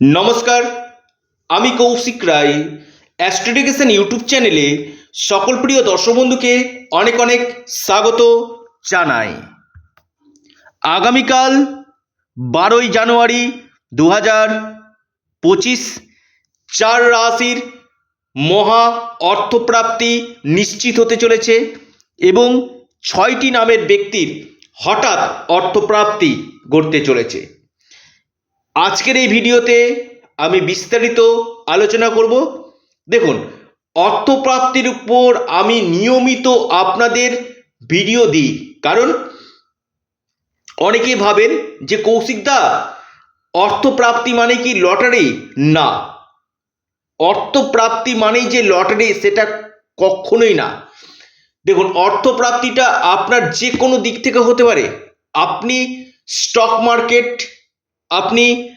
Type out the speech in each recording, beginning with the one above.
নমস্কার, আমি কৌশিক রায়। অ্যাস্ট্রোডিকেশন ইউটিউব চ্যানেলে সকল প্রিয় দর্শক বন্ধুকে অনেক অনেক স্বাগত জানাই। আগামীকাল বারোই জানুয়ারি দু হাজার পঁচিশ, চার রাশির মহা অর্থপ্রাপ্তি নিশ্চিত হতে চলেছে এবং ছয়টি নামের ব্যক্তির হঠাৎ অর্থপ্রাপ্তি ঘটতে চলেছে। আজকের এই ভিডিওতে আমি বিস্তারিত আলোচনা করব। দেখুন, অর্থপ্রাপ্তির উপর আমি নিয়মিত আপনাদের ভিডিও দিই। কারণ, অনেকেই ভাবেন যে কৌশিকদা অর্থপ্রাপ্তি মানে কি লটারি? না। অর্থপ্রাপ্তি মানেই যে লটারি, সেটা কখনোই না। দেখুন, অর্থপ্রাপ্তিটা আপনার যে কোনো দিক থেকে হতে পারে। আপনি স্টক মার্কেট আপনি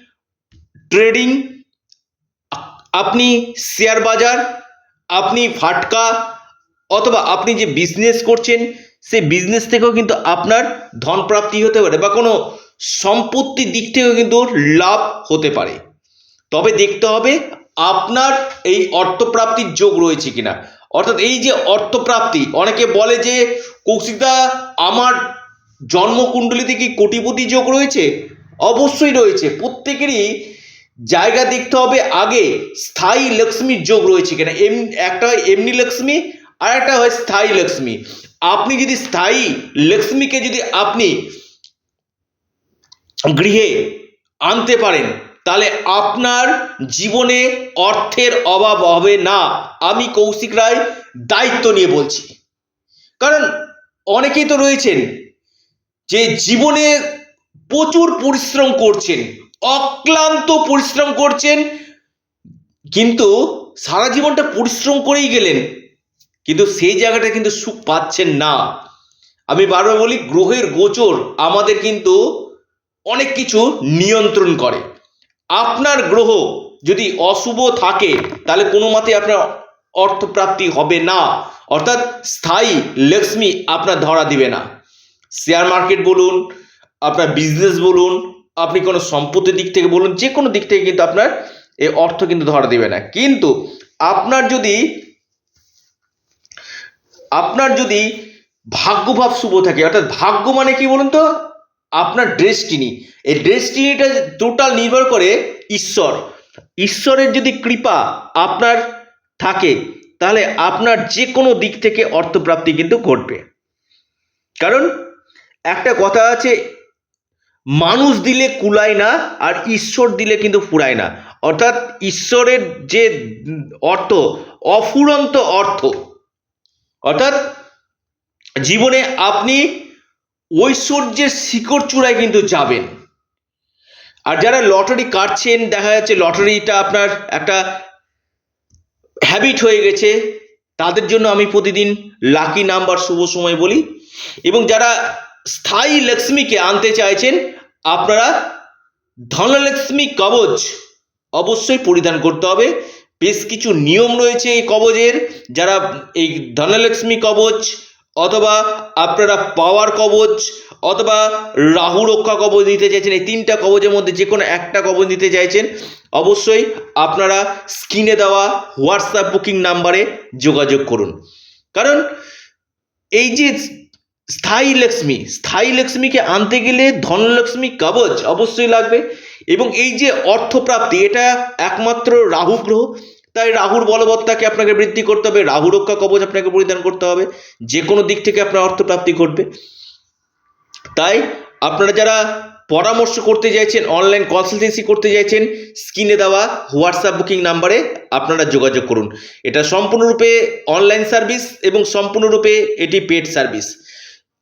ট্রেডিং আপনি শেয়ার বাজার, আপনি ফাটকা অথবা আপনি যে বিজনেস করছেন, সেই বিজনেস থেকেও কিন্তু আপনার ধন প্রাপ্তি হতে পারে বা কোনো সম্পত্তির দিক থেকেও কিন্তু লাভ হতে পারে। তবে দেখতে হবে আপনার এই অর্থপ্রাপ্তির যোগ রয়েছে কিনা। অর্থাৎ এই যে অর্থপ্রাপ্তি, অনেকে বলে যে, কৌশিকদা, আমার জন্মকুণ্ডলিতে কি কোটিপতি যোগ রয়েছে? অবশ্যই রয়েছে। প্রত্যেকেরই জায়গা দেখতে হবে। আগে স্থায়ী লক্ষ্মীর যোগ রয়েছে কিনা। এম, একটা হয় এমনি লক্ষ্মী, আর একটা হয় স্থায়ী লক্ষ্মী। আপনি যদি স্থায়ী লক্ষ্মীকে যদি আপনি গৃহে আনতে পারেন, তাহলে আপনার জীবনে অর্থের অভাব হবে না। আমি কৌশিক রায় দায়িত্ব নিয়ে বলছি। কারণ অনেকেই তো রয়েছেন যে জীবনে প্রচুর পরিশ্রম করছেন, অক্লান্ত পরিশ্রম করছেন, কিন্তু সারা জীবনটা পরিশ্রম করেই গেলেন, কিন্তু সেই জায়গাটা কিন্তু সুখ পাচ্ছেন না। আমি বারবার বলি, গ্রহের গোচর আমাদের কিন্তু অনেক কিছু নিয়ন্ত্রণ করে। আপনার গ্রহ যদি অশুভ থাকে, তাহলে কোনো মতে আপনার অর্থপ্রাপ্তি হবে না। অর্থাৎ স্থায়ী লক্ষ্মী আপনার ধরা দিবে না। শেয়ার মার্কেট বলুন আপনার বিজনেস বলুন, আপনি কোনো সম্পত্তির দিক থেকে বলুন, যে কোনো দিক থেকে কিন্তু আপনার এই অর্থ কিন্তু ধরা দেবে না। কিন্তু আপনার যদি আপনার যদি ভাগ্যভাব শুভ থাকে, অর্থাৎ ভাগ্য মানে কি বলুন তো? আপনার ড্রেস্টিনি এই ড্রেস্টিনিটা টোটাল নির্ভর করে ঈশ্বর। ঈশ্বরের যদি কৃপা আপনার থাকে, তাহলে আপনার যে কোনো দিক থেকে অর্থপ্রাপ্তি কিন্তু ঘটবে। কারণ একটা কথা আছে মানুষ দিলে কুলায় না, আর ঈশ্বর দিলে কিন্তু ফুরায় না। অর্থাৎ ঈশ্বরের যে অর্থ, অফুরন্ত অর্থ, অর্থাৎ জীবনে আপনি ঐশ্বর্যের শিকড় চূড়ায় কিন্তু যাবেন। আর যারা লটারি কাটছেন, দেখা যাচ্ছে লটারিটা আপনার একটা হ্যাবিট হয়ে গেছে, তাদের জন্য আমি প্রতিদিন লাকি নাম্বার শুভ সময় বলি। এবং যারা স্থায়ী লক্ষ্মীকে আনতে চাইছেন, আপনারা ধনলক্ষ্মী কবচ অবশ্যই পরিধান করতে হবে। বেশ কিছু নিয়ম রয়েছে এই কবচের যারা এই ধনলক্ষ্মী কবচ অথবা আপনারা পাওয়ার কবচ অথবা রাহু রক্ষা কবচ নিতে চাইছেন, এই তিনটা কবচের মধ্যে যে কোনো একটা কবচ নিতে চাইছেন, অবশ্যই আপনারা স্ক্রিনে দেওয়া হোয়াটসঅ্যাপ বুকিং নাম্বারে যোগাযোগ করুন। কারণ এই যে স্থায়ী লক্ষ্মী, স্থায়ী লক্ষ্মীকে আনতে গেলে ধনলক্ষ্মী কবচ অবশ্যই লাগবে। এবং এই যে অর্থপ্রাপ্তি, এটা একমাত্র রাহু গ্রহ। তাই রাহুর বলবত্তাকে আপনাকে বৃদ্ধি করতে হবে, রাহু রক্ষা কবচ আপনাকে পরিধান করতে হবে। যে কোনো দিক থেকে আপনার অর্থপ্রাপ্তি ঘটবে। তাই আপনারা যারা পরামর্শ করতে চাইছেন, অনলাইন কনসালটেন্সি করতে চাইছেন, স্ক্রিনে দেওয়া হোয়াটসঅ্যাপ বুকিং নাম্বারে আপনারা যোগাযোগ করুন। এটা সম্পূর্ণরূপে অনলাইন সার্ভিস এবং সম্পূর্ণরূপে এটি পেড সার্ভিস।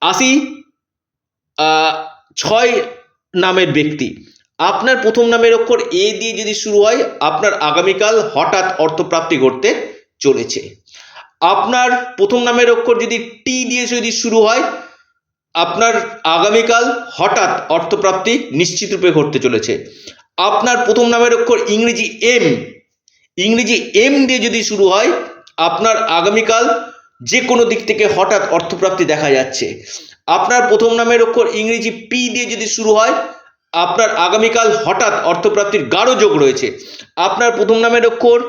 আসি ছয় নামের ব্যক্তি। আপনার প্রথম নামের অক্ষর এ দিয়ে যদি শুরু হয়, আপনার আগামীকাল হঠাৎ অর্থপ্রাপ্তি ঘটতে চলেছে। আপনার প্রথম নামের অক্ষর যদি টি দিয়ে যদি শুরু হয়, আপনার আগামীকাল হঠাৎ অর্থপ্রাপ্তি নিশ্চিত রূপে ঘটতে চলেছে। আপনার প্রথম নামের অক্ষর ইংরেজি এম ইংরেজি এম দিয়ে যদি শুরু হয়, আপনার আগামীকাল যে কোনো দিক থেকে হঠাৎ অর্থপ্রাপ্তি দেখা যাচ্ছে। আপনার প্রথম নামের অক্ষর ইংরেজি পি দিয়ে যদি শুরু হয়, আপনার আগামীকাল হঠাৎ অর্থপ্রাপ্তির গাঢ় যোগ রয়েছে। আপনার প্রথম নামের অক্ষর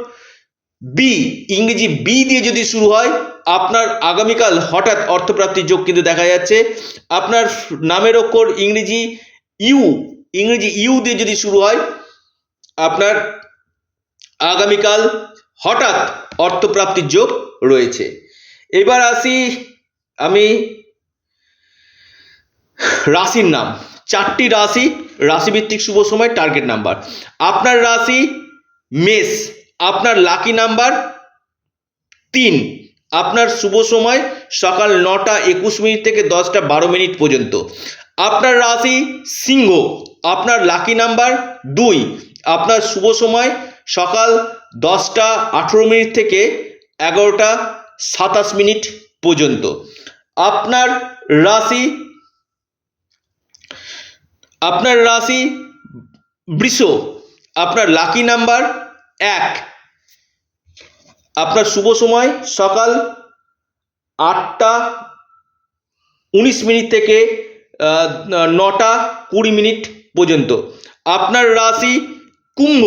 বি ইংরেজি বি দিয়ে যদি শুরু হয়, আপনার আগামীকাল হঠাৎ অর্থপ্রাপ্তির যোগ কিন্তু দেখা যাচ্ছে। আপনার নামের অক্ষর ইংরেজি ইউ ইংরেজি ইউ দিয়ে যদি শুরু হয়, আপনার আগামীকাল হঠাৎ অর্থপ্রাপ্তির যোগ রয়েছে। এবার আসি আমি রাশির নাম। চারটি রাশি, রাশিভিত্তিক শুভ সময় টার্গেট নাম্বার আপনার রাশি মেষ, আপনার লাকি নাম্বার তিন। আপনার শুভ সময় সকাল নটা একুশ মিনিট থেকে দশটা বারো মিনিট পর্যন্ত। আপনার রাশি সিংহ, আপনার লাকি নাম্বার দুই। আপনার শুভ সময় সকাল দশটা আঠেরো মিনিট থেকে এগারোটা সাতাশ মিনিট পর্যন্ত। আপনার রাশি আপনার রাশি বৃষ, আপনার লাকি নাম্বার এক। আপনার শুভ সময় সকাল আটটা উনিশ মিনিট থেকে নটা কুড়ি মিনিট পর্যন্ত। আপনার রাশি কুম্ভ,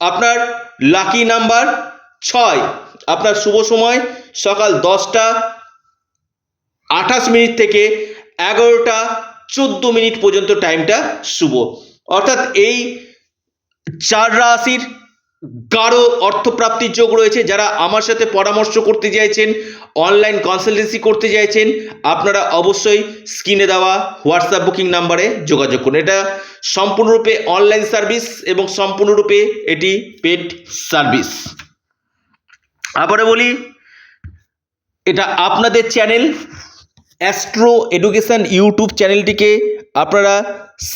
আপনার লাকি নাম্বার ছয়। আপনার শুভ সময়, সকাল দশটা, আঠাশ মিনিট থেকে এগারোটা চোদ্দ মিনিট পর্যন্ত টাইমটা শুভ। অর্থাৎ এই চার রাশির গাঢ় অর্থপ্রাপ্তির যোগ রয়েছে। যারা আমার সাথে পরামর্শ করতে চাইছেন অনলাইন কনসালটেন্সি করতে চাইছেন, আপনারা অবশ্যই স্ক্রিনে দেওয়া হোয়াটসঅ্যাপ বুকিং নাম্বারে যোগাযোগ করুন। এটা সম্পূর্ণরূপে অনলাইন সার্ভিস এবং সম্পূর্ণরূপে এটি পেড সার্ভিস আবারও বলি, এটা আপনাদের চ্যানেল অ্যাস্ট্রো এডুকেশান ইউটিউব চ্যানেলটিকে আপনারা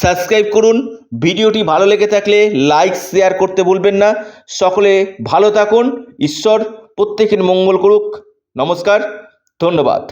সাবস্ক্রাইব করুন। ভিডিওটি ভালো লেগে থাকলে লাইক শেয়ার করতে বলবেন না। সকলে ভালো থাকুন। ঈশ্বর প্রত্যেকের মঙ্গল করুক। নমস্কার, ধন্যবাদ।